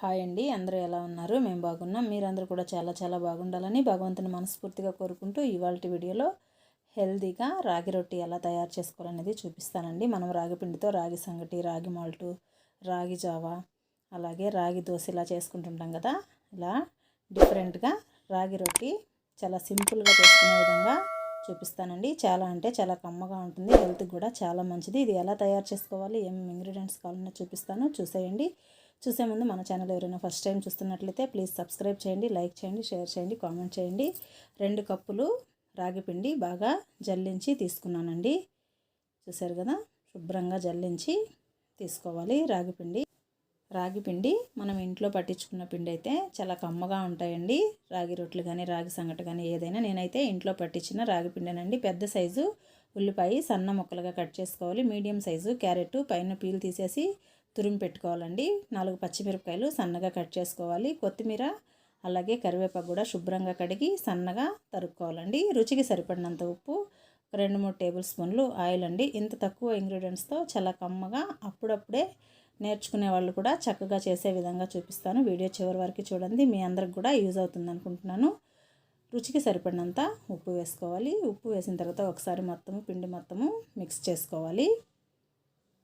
Hi అండి అందరూ ఎలా ఉన్నారు? మేము బాగున్నాం. మీరందరూ కూడా చాలా చాలా బాగుండాలని భగవంతుని మనస్ఫూర్తిగా కోరుకుంటూ ఇవాళ వీడియోలో హెల్తీగా రాగి రొట్టి ఎలా తయారు చేసుకోవాలనేది చూపిస్తానండి. మనం రాగి పిండితో రాగి సంగటి రాగి మాల్టు రాగి జావా అలాగే రాగి దోశ ఇలా చేసుకుంటుంటాం కదా. ఇలా డిఫరెంట్గా రాగి రొట్టి చాలా సింపుల్గా చేసుకునే విధంగా చూపిస్తానండి. చాలా అంటే చాలా కమ్మగా ఉంటుంది. హెల్త్కి కూడా చాలా మంచిది. ఇది ఎలా తయారు చేసుకోవాలి ఏం ఇంగ్రీడియంట్స్ కావాలన్నా చూపిస్తాను. చూసేయండి. చూసే ముందు మన ఛానల్ ఎవరైనా ఫస్ట్ టైం చూస్తున్నట్లయితే ప్లీజ్ సబ్స్క్రైబ్ చేయండి లైక్ చేయండి షేర్ చేయండి కామెంట్ చేయండి. రెండు కప్పులు రాగిపిండి బాగా జల్లించి తీసుకున్నానండి. చూసారు కదా? శుభ్రంగా జల్లించి తీసుకోవాలి రాగిపిండి రాగిపిండి మనం ఇంట్లో పట్టించుకున్న పిండి అయితే చాలా కమ్మగా ఉంటాయండి. రాగి రొట్లు కానీ రాగి సంగటి కానీ ఏదైనా నేనైతే ఇంట్లో పట్టించిన రాగిపిండినండి పెద్ద సైజు ఉల్లిపాయ సన్న ముక్కలుగా కట్ చేసుకోవాలి. మీడియం సైజు క్యారెట్ పైన పీల్ తీసేసి తురిమి పెట్టుకోవాలండి. నాలుగు పచ్చిమిరపకాయలు సన్నగా కట్ చేసుకోవాలి. కొత్తిమీర అలాగే కరివేపాకు కూడా శుభ్రంగా కడిగి సన్నగా తరుక్కోవాలండి. రుచికి సరిపడినంత ఉప్పు రెండు మూడు టేబుల్ స్పూన్లు ఆయిల్ అండి. ఇంత తక్కువ ఇంగ్రీడియంట్స్తో చాలా కమ్మగా అప్పుడప్పుడే నేర్చుకునే వాళ్ళు కూడా చక్కగా చేసే విధంగా చూపిస్తాను. వీడియో చివరి వరకు చూడండి. మీ అందరికి కూడా యూజ్ అవుతుంది అనుకుంటున్నాను. రుచికి సరిపడినంత ఉప్పు వేసుకోవాలి. ఉప్పు వేసిన తర్వాత ఒకసారి మొత్తము పిండి మొత్తము మిక్స్ చేసుకోవాలి.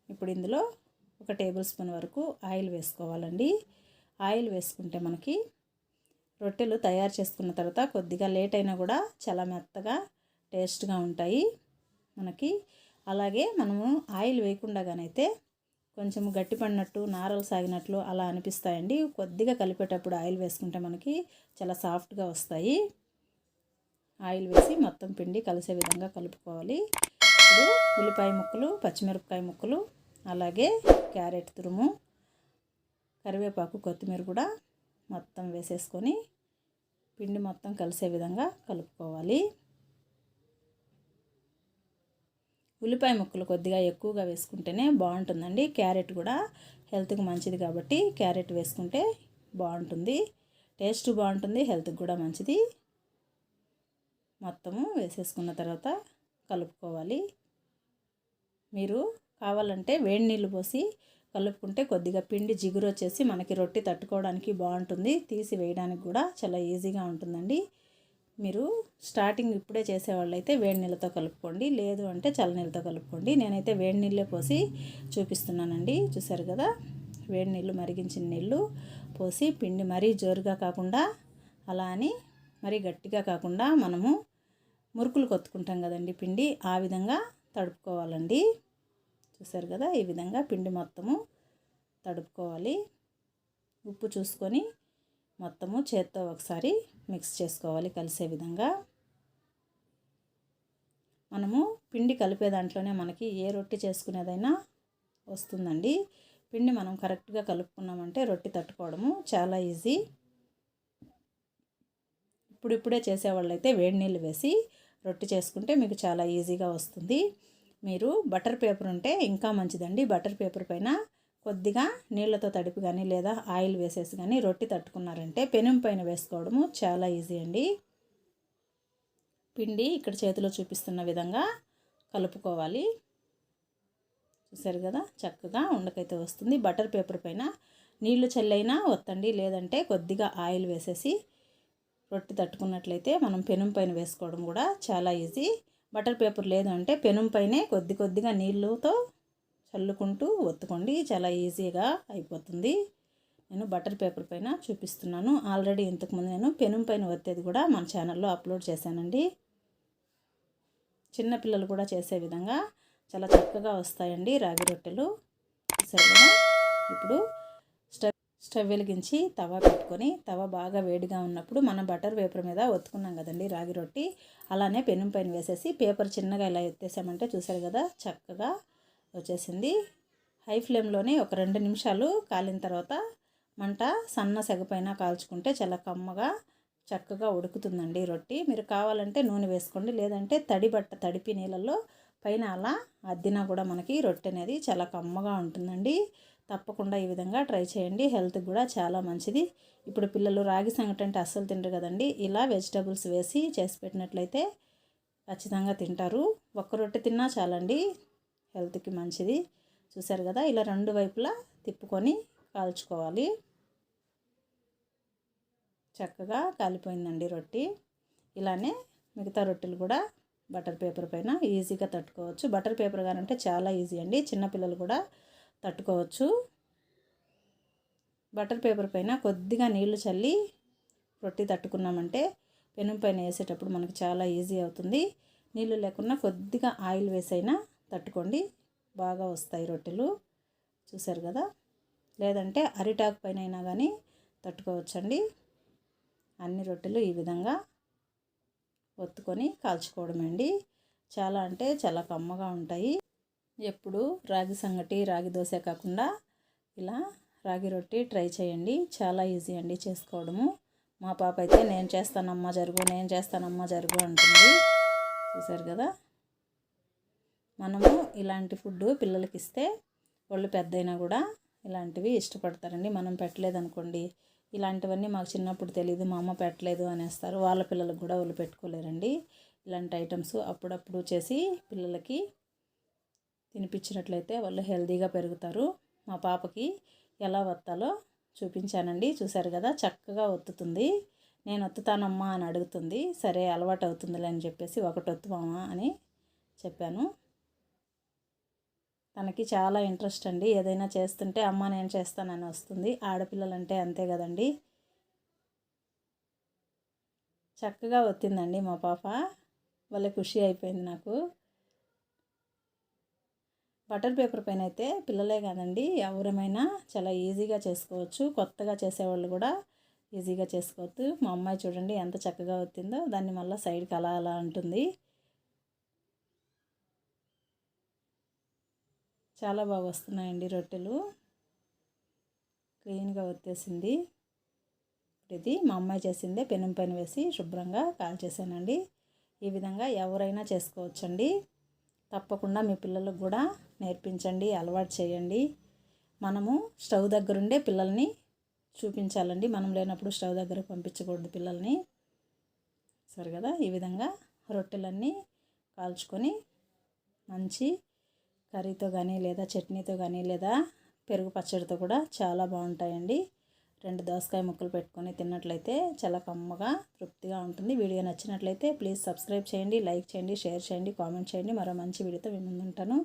ఇప్పుడు ఇందులో ఒక టేబుల్ స్పూన్ వరకు ఆయిల్ వేసుకోవాలండి. ఆయిల్ వేసుకుంటే మనకి రొట్టెలు తయారు చేసుకున్న తర్వాత కొద్దిగా లేట్ అయినా కూడా చాలా మెత్తగా టేస్ట్గా ఉంటాయి మనకి. అలాగే మనము ఆయిల్ వేయకుండాగానైతే కొంచెం గట్టి పడినట్టు నారలు సాగినట్లు అలా అనిపిస్తాయండి. కొద్దిగా కలిపేటప్పుడు ఆయిల్ వేసుకుంటే మనకి చాలా సాఫ్ట్గా వస్తాయి. ఆయిల్ వేసి మొత్తం పిండి కలిసే విధంగా కలుపుకోవాలి. ఇప్పుడు ఉల్లిపాయ ముక్కలు పచ్చిమిరపకాయ ముక్కలు అలాగే క్యారెట్ తురుము కరివేపాకు కొత్తిమీర కూడా మొత్తం వేసేసుకొని పిండి మొత్తం కలిసే విధంగా కలుపుకోవాలి. ఉల్లిపాయ ముక్కలు కొద్దిగా ఎక్కువగా వేసుకుంటేనే బాగుంటుందండి. క్యారెట్ కూడా హెల్త్కి మంచిది కాబట్టి క్యారెట్ వేసుకుంటే బాగుంటుంది. టేస్ట్ బాగుంటుంది హెల్త్కి కూడా మంచిది. మొత్తము వేసేసుకున్న తర్వాత కలుపుకోవాలి. మీరు కావాలంటే వేడి నీళ్ళు పోసి కలుపుకుంటే కొద్దిగా పిండి జిగురు వచ్చేసి మనకి రొట్టె తట్టుకోవడానికి బాగుంటుంది. తీసి వేయడానికి కూడా చాలా ఈజీగా ఉంటుందండి. మీరు స్టార్టింగ్ ఇప్పుడే చేసేవాళ్ళైతే వేడి నీళ్ళతో కలుపుకోండి. లేదు అంటే చల్లనీళ్ళతో కలుపుకోండి. నేనైతే వేడి నీళ్ళే పోసి చూపిస్తున్నానండి. చూసారు కదా? వేడి నీళ్ళు మరిగించిన నీళ్ళు పోసి పిండి మరీ జోరుగా కాకుండా అలా అని మరీ గట్టిగా కాకుండా మనము మురుకులు కొత్తుకుంటాం కదండి పిండి ఆ విధంగా తడుపుకోవాలండి. చూసారు కదా? ఈ విధంగా పిండి మొత్తము తడుపుకోవాలి. ఉప్పు చూసుకొని మొత్తము చేత్తో ఒకసారి మిక్స్ చేసుకోవాలి కలిసే విధంగా. మనము పిండి కలిపే దాంట్లోనే మనకి ఏ రొట్టె చేసుకునేదైనా వస్తుందండి. పిండి మనం కరెక్ట్గా కలుపుకున్నామంటే రొట్టె తట్టుకోవడము చాలా ఈజీ. ఇప్పుడిప్పుడే చేసేవాళ్ళైతే వేడి నీళ్ళు వేసి రొట్టె చేసుకుంటే మీకు చాలా ఈజీగా వస్తుంది. మీరు బటర్ పేపర్ ఉంటే ఇంకా మంచిదండి. బటర్ పేపర్ పైన కొద్దిగా నీళ్ళతో తడిపి కానీ లేదా ఆయిల్ వేసేసి కానీ రొట్టి తట్టుకున్నారంటే పెనం పైన వేసుకోవడము చాలా ఈజీ అండి. పిండి ఇక్కడ చేతిలో చూపిస్తున్న విధంగా కలుపుకోవాలి. చూసారు కదా చక్కగా ఉండకైతే వస్తుంది. బటర్ పేపర్ పైన నీళ్ళు చల్లైనా వత్తండి లేదంటే కొద్దిగా ఆయిల్ వేసేసి రొట్టి తట్టుకున్నట్లయితే మనం పెనం పైన వేసుకోవడం కూడా చాలా ఈజీ. బటర్ పేపర్ లేదు అంటే పెనం పైనే కొద్ది కొద్దిగా నీళ్ళతో చల్లుకుంటూ ఒత్తుకోండి. చాలా ఈజీగా అయిపోతుంది. నేను బటర్ పేపర్ పైన చూపిస్తున్నాను. ఆల్రెడీ ఇంతకుముందు నేను పెనం పైన ఒత్తేది కూడా మన ఛానల్లో అప్లోడ్ చేశానండి. చిన్నపిల్లలు కూడా చేసే విధంగా చాలా చక్కగా వస్తాయండి రాగి రొట్టెలు. సరే ఇప్పుడు స్టవ్ వెలిగించి తవ పెట్టుకొని తవ బాగా వేడిగా ఉన్నప్పుడు మనం బటర్ పేపర్ మీద ఒత్తుకున్నాం కదండి రాగి రొట్టి. అలానే పెనం పైన వేసేసి పేపర్ చిన్నగా ఇలా ఎత్తేసామంటే చూసారు కదా చక్కగా వచ్చేసింది. హై ఫ్లేమ్లోనే ఒక రెండు నిమిషాలు కాలిన తర్వాత మంట సన్న సెగపైన కాల్చుకుంటే చాలా కమ్మగా చక్కగా ఉడుకుతుందండి రొట్టి. మీరు కావాలంటే నూనె వేసుకోండి లేదంటే తడి బట్ట తడిపి నీళ్ళల్లో పైన అలా అద్దినా కూడా మనకి రొట్టె అనేది చాలా కమ్మగా ఉంటుందండి. తప్పకుండా ఈ విధంగా ట్రై చేయండి. హెల్త్కి కూడా చాలా మంచిది. ఇప్పుడు పిల్లలు రాగి సంగటి అంటే అస్సలు తింటారు కదండి. ఇలా వెజిటబుల్స్ వేసి చేసి పెట్టినట్లయితే ఖచ్చితంగా తింటారు. ఒక్క రొట్టె తిన్నా చాలండి హెల్త్కి మంచిది. చూసారు కదా ఇలా రెండు వైపులా తిప్పుకొని కాల్చుకోవాలి. చక్కగా కాలిపోయిందండి రొట్టి. ఇలానే మిగతా రొట్టెలు కూడా బటర్ పేపర్ పైన ఈజీగా తట్టుకోవచ్చు. బటర్ పేపర్ కానంటే చాలా ఈజీ అండి. చిన్నపిల్లలు కూడా తట్టుకోవచ్చు. బటర్ పేపర్ పైన కొద్దిగా నీళ్ళు చల్లి రొట్టి తట్టుకున్నామంటే పెనం పైన వేసేటప్పుడు మనకు చాలా ఈజీ అవుతుంది. నీళ్ళు లేకుండా కొద్దిగా ఆయిల్ వేసైనా తట్టుకోండి. బాగా వస్తాయి రొట్టెలు. చూసారు కదా? లేదంటే అరిటాకు పైన అయినా కానీ తట్టుకోవచ్చండి. అన్ని రొట్టెలు ఈ విధంగా ఒత్తుకొని కాల్చుకోవడమే అండి. చాలా అంటే చాలా కమ్మగా ఉంటాయి. ఎప్పుడు రాగి సంగటి రాగి దోశ కాకుండా ఇలా రాగి రొట్టి ట్రై చేయండి. చాలా ఈజీ అండి చేసుకోవడము. మా పాప అయితే నేను చేస్తానమ్మా జరుగు నేను చేస్తానమ్మా జరుగు అంటుంది. చూసారు కదా? మనము ఇలాంటి ఫుడ్ పిల్లలకి ఇస్తే వాళ్ళు పెద్దయినా కూడా ఇలాంటివి ఇష్టపడతారండి. మనం పెట్టలేదనుకోండి. ఇలాంటివన్నీ మాకు చిన్నప్పుడు తెలియదు మా అమ్మ పెట్టలేదు అనేస్తారు. వాళ్ళ పిల్లలకు కూడా వాళ్ళు పెట్టుకోలేరండి. ఇలాంటి ఐటమ్స్ అప్పుడప్పుడు చేసి పిల్లలకి తినిపించినట్లయితే వాళ్ళు హెల్తీగా పెరుగుతారు. మా పాపకి ఎలా వత్తాలో చూపించానండి. చూశారు కదా చక్కగా ఒత్తుతుంది. నేను ఒత్తుతానమ్మా అని అడుగుతుంది. సరే అలవాటు అవుతుందిలే అని చెప్పేసి ఒకటి ఒత్తుమామా అని చెప్పాను. తనకి చాలా ఇంట్రెస్ట్ అండి. ఏదైనా చేస్తుంటే అమ్మ నేను చేస్తానని వస్తుంది. ఆడపిల్లలంటే అంతే కదండి. చక్కగా వచ్చిందండి మా పాప. వాళ్ళ ఖుషి అయిపోయింది నాకు. బటర్ పేపర్ పైన అయితే పిల్లలే కాదండి ఎవరమైనా చాలా ఈజీగా చేసుకోవచ్చు. కొత్తగా చేసేవాళ్ళు కూడా ఈజీగా చేసుకోవచ్చు. మా అమ్మాయి చూడండి ఎంత చక్కగా వచ్చిందో దాన్ని మళ్ళీ సైడ్కి అలా అలా అంటుంది. చాలా బాగా వస్తున్నాయండి రొట్టెలు. క్లీన్గా వచ్చేసింది. ఇది మా అమ్మాయి చేసిందే పెనం పైన వేసి శుభ్రంగా కాల్చేసానండి. ఈ విధంగా ఎవరైనా చేసుకోవచ్చండి. తప్పకుండా మీ పిల్లలకు కూడా నేర్పించండి అలవాటు చేయండి. మనము స్టవ్ దగ్గరుండే పిల్లల్ని చూపించాలండి. మనం లేనప్పుడు స్టవ్ దగ్గర పంపించకూడదు పిల్లల్ని. సరే కదా? ఈ విధంగా రొట్టెలన్నీ కాల్చుకొని మంచి కర్రీతో కానీ లేదా చట్నీతో కానీ లేదా పెరుగు పచ్చడితో కూడా చాలా బాగుంటాయండి. రెండు దోసకాయ ముక్కలు పెట్టుకొని తిన్నట్లయితే చాలా కమ్మగా తృప్తిగా ఉంటుంది. వీడియో నచ్చినట్లయితే ప్లీజ్ సబ్స్క్రైబ్ చేయండి లైక్ చేయండి షేర్ చేయండి కామెంట్ చేయండి. మరో మంచి వీడియోతో మేము ముందుంటాను.